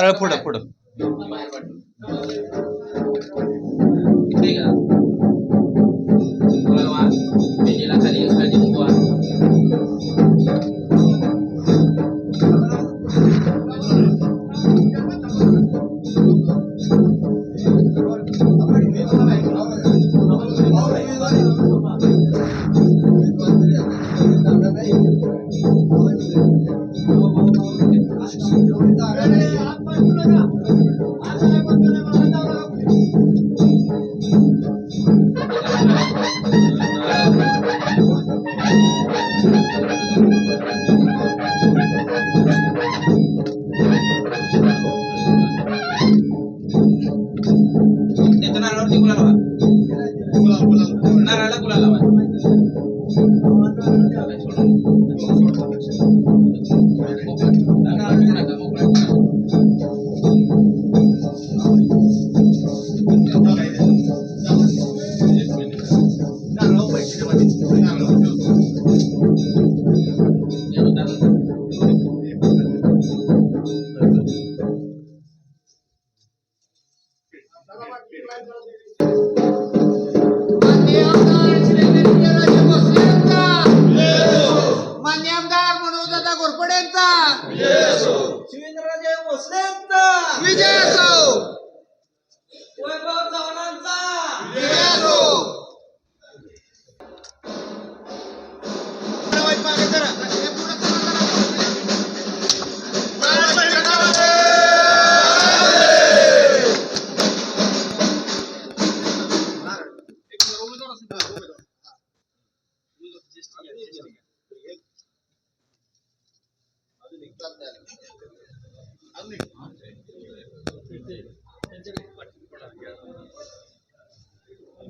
नारळ पुढं पुढं खाली हळदी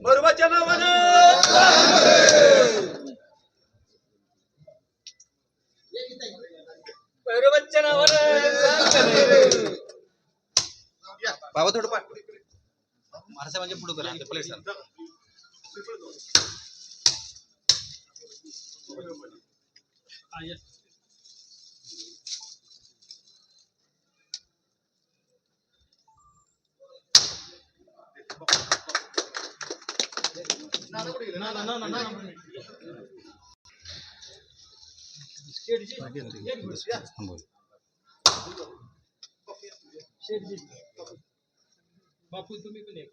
बरोबरच्या नावानं बरोबरच्या नावानं बाबा थोडं पाठ महाराज म्हणजे पुढे करा ते प्लेट सर बापू तुम्ही पण एक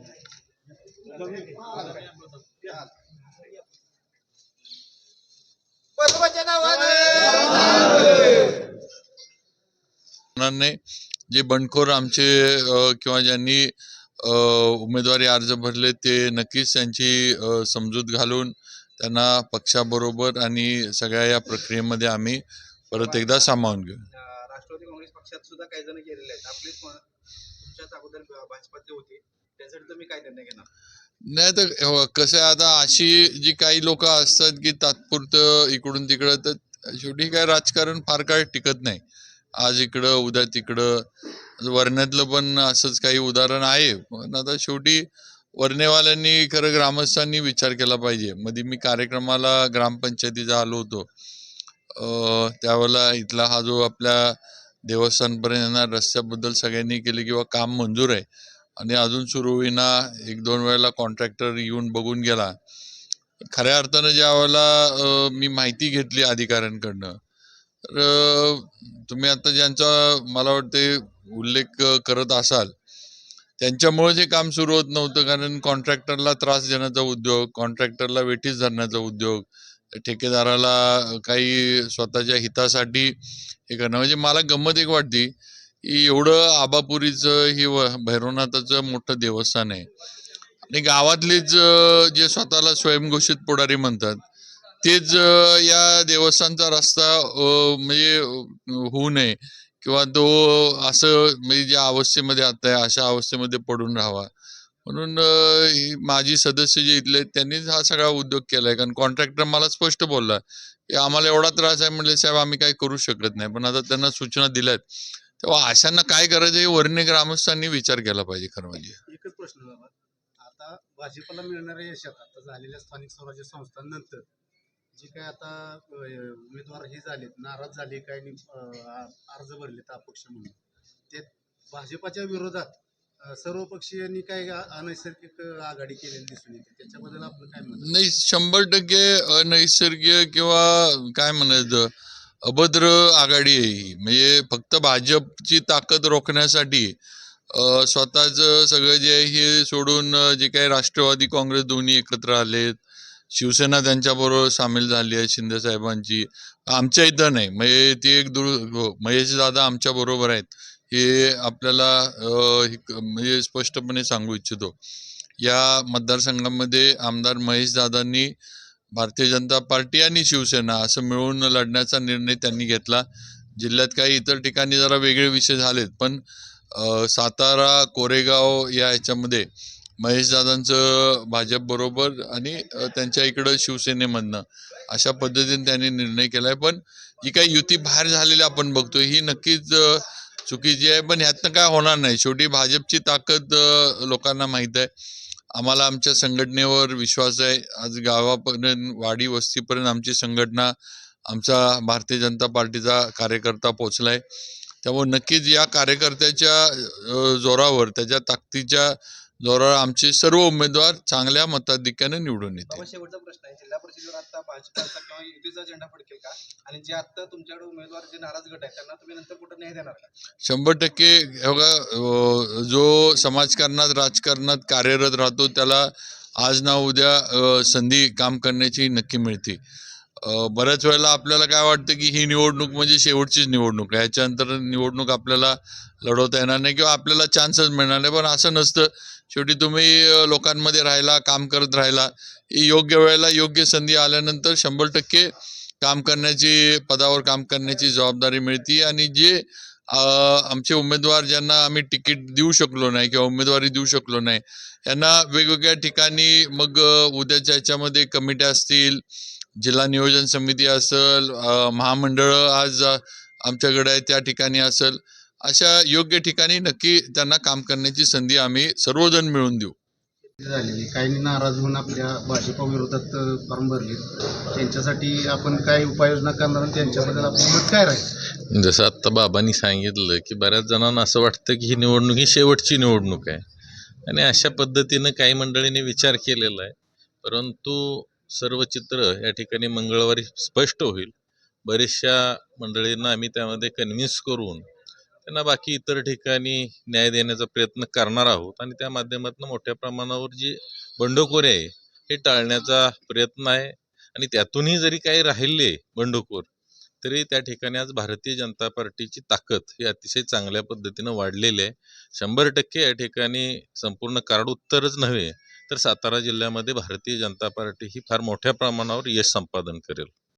जे बंडखोर आमचे किंवा ज्यांनी उमेदवारी अर्ज भरले ते नक्कीच त्यांची समजूत घालून त्यांना पक्षाबरोबर आणि सगळ्या या प्रक्रियेमध्ये आम्ही परत एकदा सामावून घेऊ. राष्ट्रवादी काँग्रेस पक्षात सुद्धा काही जण गेलेले आहेत. आपले भाजपाचे होते. त्यासाठी तुम्ही काय निर्णय घेणार? नाही तर हो, कसं आहे आता अशी जी काही लोक असतात की तात्पुरतं इकडून तिकडं तर शेवटी काय राजकारण फार काळ टिकत नाही. आज इकडं उद्या तिकडं. वरण्यातलं पण असंच काही उदाहरण आहे. पण आता शेवटी वरणेवाल्यांनी खरं ग्रामस्थांनी विचार केला पाहिजे. मध्ये मी कार्यक्रमाला ग्रामपंचायतीचा आलो होतो. त्यावेळेला इथला हा जो आपल्या देवस्थानपर्यंत येणार रस्त्याबद्दल सगळ्यांनी केले किंवा काम मंजूर आहे. आणि अजून सुरू होईना एक दोन वेळेला कॉन्ट्रॅक्टर येऊन बघून गेला. खऱ्या अर्थानं ज्या वेळेला मी माहिती घेतली अधिकाऱ्यांकडनं तर तुम्ही आता ज्यांचा मला वाटते उल्लेख करत असाल त्यांच्यामुळेच हे काम सुरू होत नव्हतं कारण कॉन्ट्रॅक्टरला त्रास देण्याचा उद्योग कॉन्ट्रॅक्टरला वेठीस धरण्याचा उद्योग ठेकेदाराला काही स्वतःच्या हितासाठी हे करणं म्हणजे मला गंमत एक वाटते एवढं आबापुरीचं हे भैरवनाथाचं मोठं देवस्थान आहे. आणि गावातलेच जे स्वतःला स्वयंघोषित पुढारी म्हणतात तेच या देवस्थानचा रस्ता म्हणजे होऊ नये. किंवा तो असं म्हणजे ज्या अवस्थेमध्ये आता आहे अशा अवस्थेमध्ये पडून राहावा. म्हणून माझी सदस्य जे इथले त्यांनीच हा सगळा उद्योग केलाय. कारण कॉन्ट्रॅक्टर मला स्पष्ट बोलला की आम्हाला एवढा त्रास आहे. म्हणले साहेब आम्ही काही करू शकत नाही. पण आता त्यांना सूचना दिल्यात. तेव्हा अशांना काय करायचं हे वर्णी ग्रामस्थांनी विचार केला पाहिजे खरं म्हणजे. एकच प्रश्न झाला आता भाजपला मिळणाऱ्या यशात आता झालेल्या स्थानिक स्वराज्य संस्थांनंतर जी काय आता उमेदवार हे झालेत नाराज झाले काय अर्ज भरलेत अपक्ष म्हणून. ते भाजपाच्या विरोधात सर्वपक्षीयांनी काय अनैसर्गिक आघाडी केलेली दिसून येते. त्याच्याबद्दल आपलं काय आहे? नाही शंभर टक्के अनैसर्गिक किंवा काय म्हणायचं अभद्र आघाडी आहे ही. म्हणजे फक्त भाजपची ताकद रोखण्यासाठी स्वतःचं सगळं जे आहे हे सोडून जे काही राष्ट्रवादी काँग्रेस दोन्ही एकत्र आलेत शिवसेना त्यांच्याबरोबर सामील झाली आहे शिंदे साहेबांची. आमच्या इथं नाही. म्हणजे ती एक दुर हो, महेश दादा आमच्या बरोबर आहेत. हे आपल्याला हे म्हणजे स्पष्टपणे सांगू इच्छितो. या मतदारसंघामध्ये आमदार महेश दादांनी भारतीय जनता पार्टी आणि शिवसेना असं मिळून लढण्याचा निर्णय त्यांनी घेतला. जिल्ह्यात काही इतर ठिकाणी जरा वेगळे विषय झालेत पण सातारा कोरेगाव या ह्याच्यामध्ये महेशदादांचं भाजपबरोबर आणि त्यांच्या इकडं शिवसेनेमधनं अशा पद्धतीने त्यांनी निर्णय केला आहे पण जी काही युती बाहेर झालेली आपण बघतोय ही नक्कीच चुकीची आहे पण ह्यातनं काय होणार नाही. शेवटी भाजपची ताकद लोकांना माहीत आहे. आम्हाला आमच्या संघटनेवर विश्वास आहे. आज गावापर्यंत वाडी वस्तीपर्यंत आमची संघटना आमचा भारतीय जनता पार्टीचा कार्यकर्ता पोचलाय त्यामुळे नक्कीच या कार्यकर्त्याच्या जोरावर त्याच्या ताकदीच्या जोरावर आमचे सर्व उमेदवार चांगल्या मताधिक्याने निवडून येतील. बाबा शेवटचा प्रश्न आहे. जिल्हा परिषदेवर आता भाजपाचा किंवा युतीचा झेंडा फडकेल का? आणि जे आता तुमच्याकडे उमेदवार जे नाराज गट आहे त्यांना तुम्ही नंतर कुठं न्याय देणार का? शंभर टक्के बघा, जो समाजकारणात राजकारणात कार्यरत राहतो त्याला आज ना उद्या संधी काम करण्याची नक्की मिळते. बऱ्याच वेळेला आपल्याला काय वाटतं की ही निवडणूक म्हणजे शेवटचीच निवडणूक आहे. ह्याच्यानंतर निवडणूक आपल्याला लढवता येणार नाही किंवा आपल्याला चान्सच मिळणार नाही. पण असं नसतं. शेवटी तुम्ही लोकांमध्ये राहिला काम करत राहिला ही योग्य वेळेला योग्य संधी आल्यानंतर शंभर टक्के काम करण्याची पदावर काम करण्याची जबाबदारी मिळते आणि जे आमचे उमेदवार ज्यांना आम्ही तिकीट देऊ शकलो नाही किंवा उमेदवारी देऊ शकलो नाही यांना वेगवेगळ्या ठिकाणी मग उद्याच्या ह्याच्यामध्ये कमिट्या असतील जिल्हा नियोजन समिती असेल महामंडळं आज आमच्याकडे आहे त्या ठिकाणी असेल अशा योग्य ठिकाणी नक्की त्यांना काम करण्याची संधी आम्ही सर्वजण मिळून देऊ. झालेली. काही नाराज होऊन आपल्या भाजपा विरोधात फॉर्म भरले त्यांच्यासाठी आपण काय उपाययोजना करणार त्यांच्याबद्दल आपलं मत काय राहील? जसं आत्ता बाबांनी सांगितलं की बऱ्याच जणांना असं वाटतं की ही निवडणूक ही शेवटची निवडणूक आहे. आणि अशा पद्धतीनं काही मंडळींनी विचार केलेला आहे. परंतु सर्व चित्र या ठिकाणी मंगळवारी स्पष्ट होईल. बऱ्याचशा मंडळींना आम्ही त्यामध्ये कन्व्हिन्स करून त्यांना बाकी इतर ठिकाणी न्याय देण्याचा प्रयत्न करणार आहोत आणि त्या माध्यमातून मोठ्या प्रमाणावर जी बंडखोरी आहे हे टाळण्याचा प्रयत्न आहे. आणि त्यातूनही जरी काही राहिले बंडखोर तरी त्या ठिकाणी आज भारतीय जनता पार्टीची ताकद ही अतिशय चांगल्या पद्धतीनं वाढलेली आहे. शंभर टक्के या ठिकाणी संपूर्ण कार्ड उत्तरच नव्हे तर सातारा जिल्ह्यामध्ये भारतीय जनता पार्टी ही फार मोठ्या प्रमाणावर यश संपादन करेल.